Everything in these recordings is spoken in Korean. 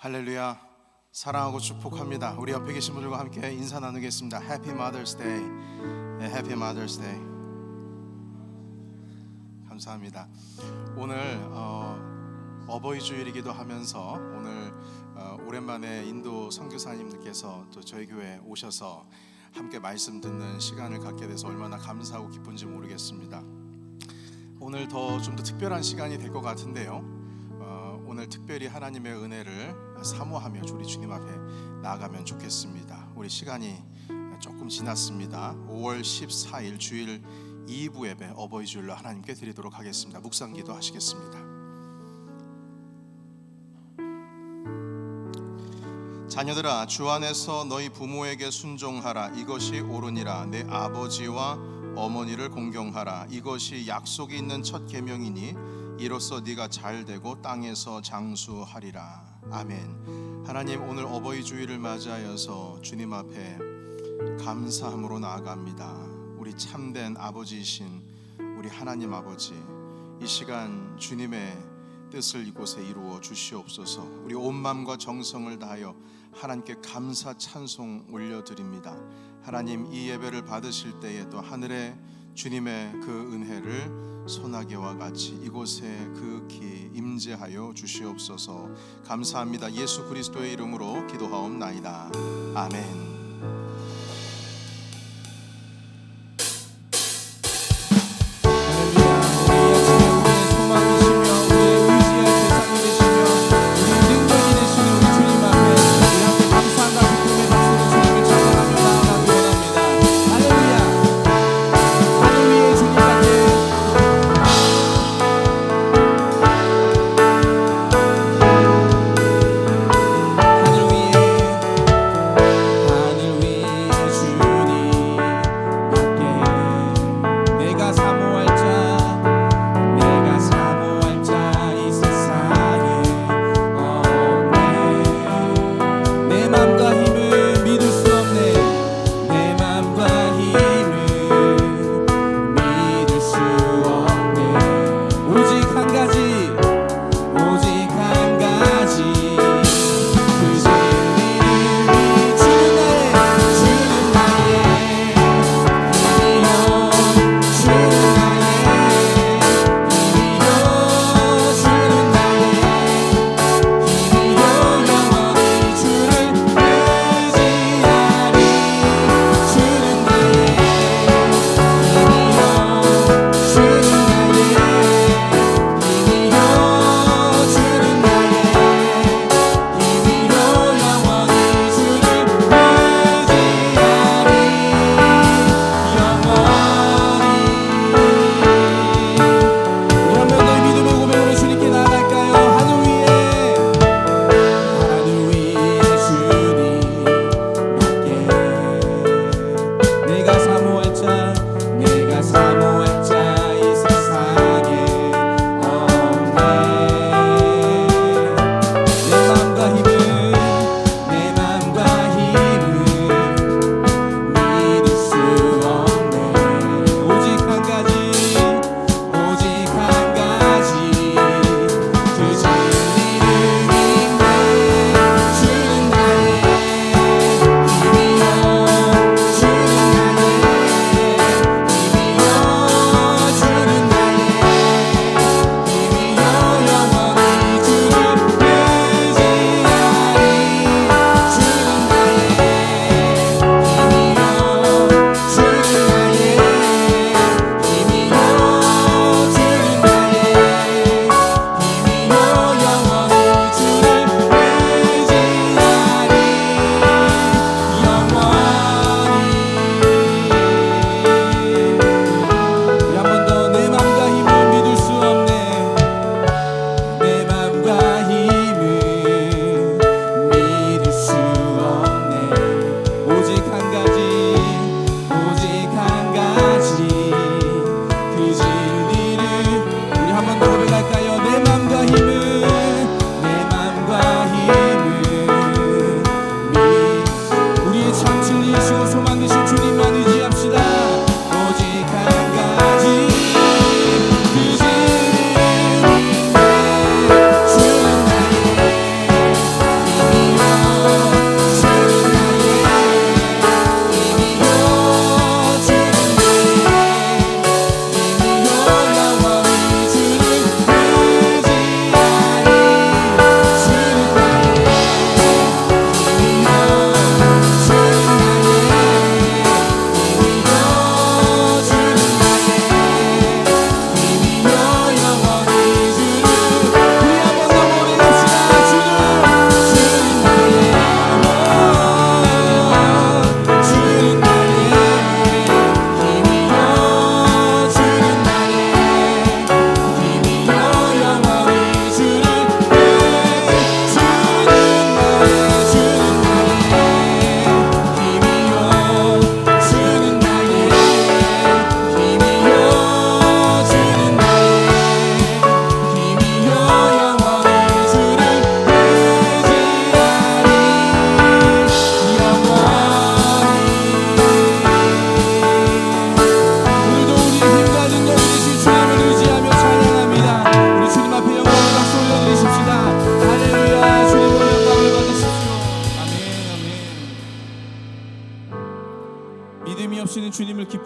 할렐루야 사랑하고 축복합니다. 우리 옆에 계신 분들과 함께 인사 나누겠습니다. Mother's Day. 네, Happy Mother's Day. 감사합니다. 오늘 어, 어버이 주일이기도 하면서 오늘 어, 오랜만에 인도 선교사님들께서 또 저희 교회 오셔서 함께 말씀 듣는 시간을 갖게 돼서 얼마나 감사하고 기쁜지 모르겠습니다. 오늘 더 좀더 특별한 시간이 될 것 같은데요. 어, 오늘 특별히 하나님의 은혜를 사모하며 우리 주님 앞에 나아가면 좋겠습니다. 우리 시간이 조금 지났습니다. 5월 14일 주일 2부 예배 어버이 주일로 하나님께 드리도록 하겠습니다. 묵상 기도 하시겠습니다. 자녀들아 주 안에서 너희 부모에게 순종하라 이것이 옳으니라 내 아버지와 어머니를 공경하라 이것이 약속이 있는 첫 계명이니 이로써 네가 잘 되고 땅에서 장수하리라 아멘 하나님 오늘 어버이 주일을 맞이하여서 주님 앞에 감사함으로 나아갑니다 우리 참된 아버지이신 우리 하나님 아버지 이 시간 주님의 뜻을 이곳에 이루어 주시옵소서. 우리 온 마음과 정성을 다하여 하나님께 감사 찬송 올려드립니다. 하나님 이 예배를 받으실 때에 또 하늘의 주님의 그 은혜를 소나기와 같이 이곳에 극히 임재하여 주시옵소서. 감사합니다. 예수 그리스도의 이름으로 기도하옵나이다. 아멘.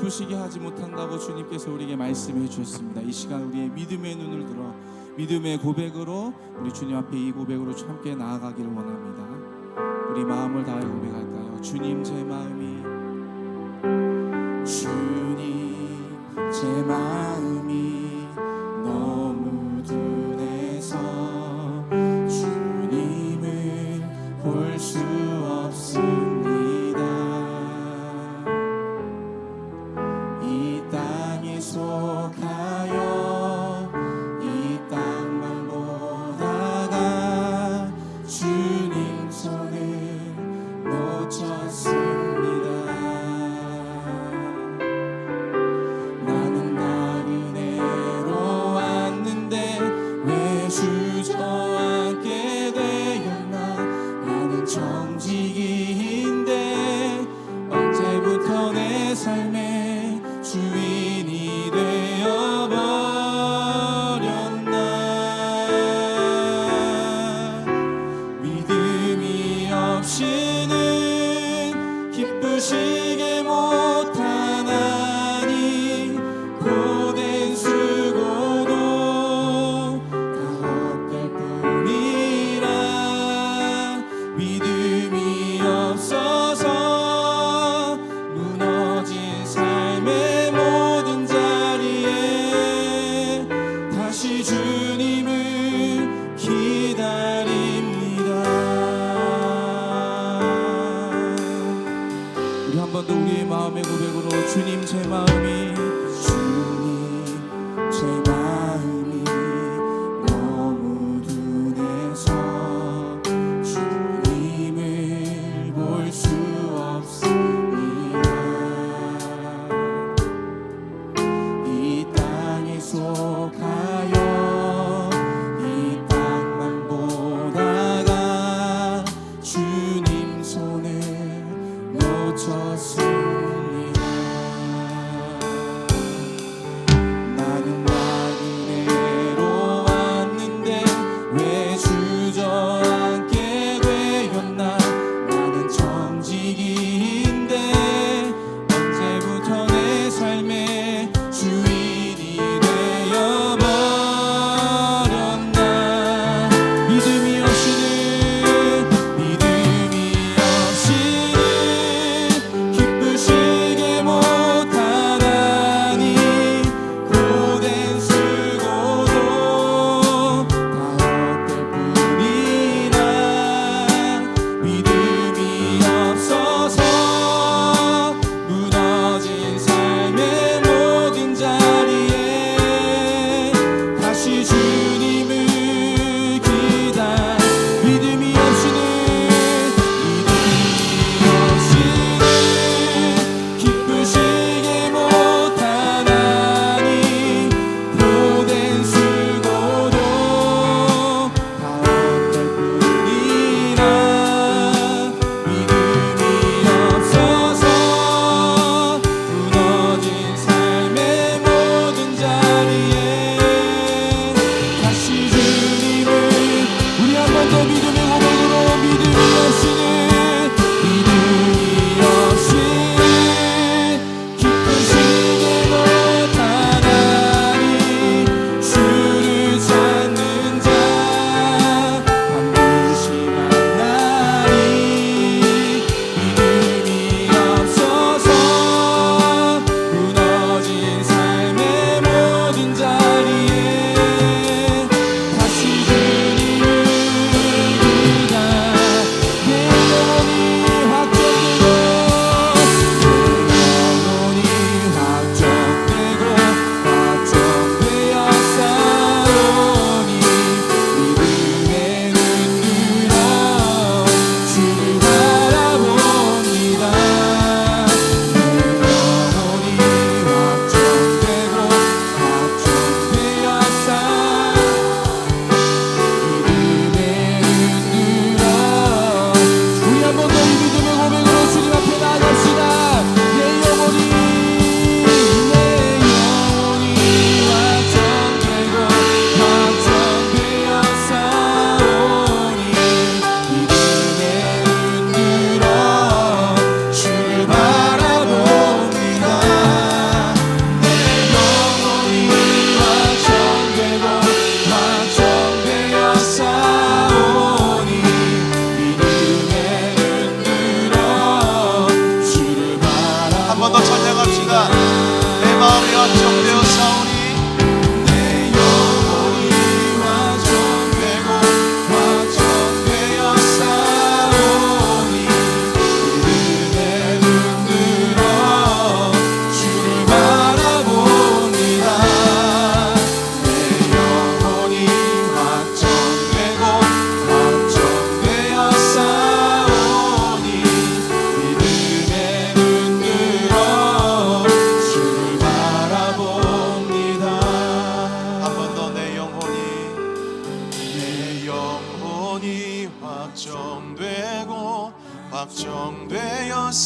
기쁘시게 하지 못한다고 주님께서 우리에게 말씀해 주셨습니다. 이 시간 우리의 믿음의 눈을 들어 믿음의 고백으로 우리 주님 앞에 이 고백으로 함께 나아가기를 원합니다. 우리 마음을 다해 고백할까요? 주님 제 마음이 주님 제 마음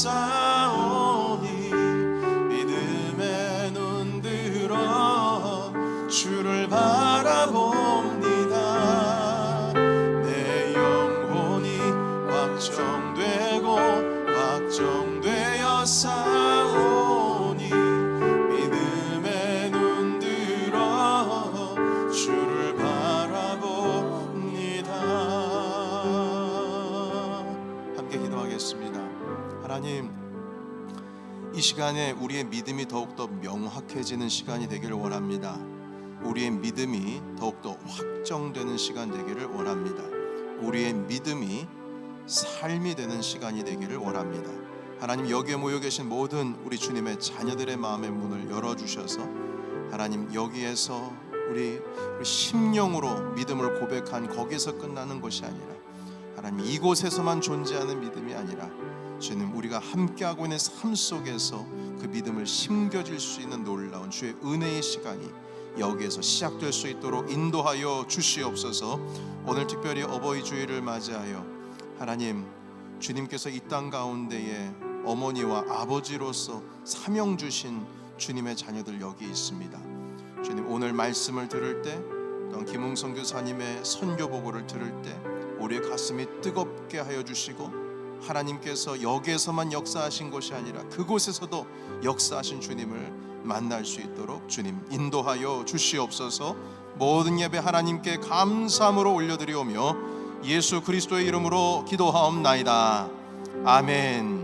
싸우니 믿음의 눈 들어 주를 바라봅니다. 내 영혼이 확정되고 확정되어 싸우니 믿음의 눈 들어 주를 바라봅니다. 함께 기도하겠습니다 하나님 이 시간에 우리의 믿음이 더욱더 명확해지는 시간이 되기를 원합니다 우리의 믿음이 더욱더 확정되는 시간 되기를 원합니다 우리의 믿음이 삶이 되는 시간이 되기를 원합니다. 하나님 여기에 모여 계신 모든 우리 주님의 자녀들의 마음의 문을 열어 주셔서 하나님 여기에서 우리, 심령으로 믿음을 고백한 거기서 끝나는 것이 아니라 하나님 이곳에서만 존재하는 믿음이 아니라 주님 우리가 함께하고 있는 삶 속에서 그 믿음을 심겨질 수 있는 놀라운 주의 은혜의 시간이 여기에서 시작될 수 있도록 인도하여 주시옵소서. 오늘 특별히 어버이 주일을 맞이하여 하나님 주님께서 이 땅 가운데에 어머니와 아버지로서 사명 주신 주님의 자녀들 여기 있습니다. 주님 오늘 말씀을 들을 때 또한 김웅성 교사님의 선교 보고를 들을 때 우리의 가슴이 뜨겁게 하여 주시고 하나님께서 여기에서만 역사하신 것이 아니라 그곳에서도 역사하신 주님을 만날 수 있도록 주님 인도하여 주시옵소서. 모든 예배 하나님께 감사함으로 올려드리오며 예수 그리스도의 이름으로 기도하옵나이다. 아멘.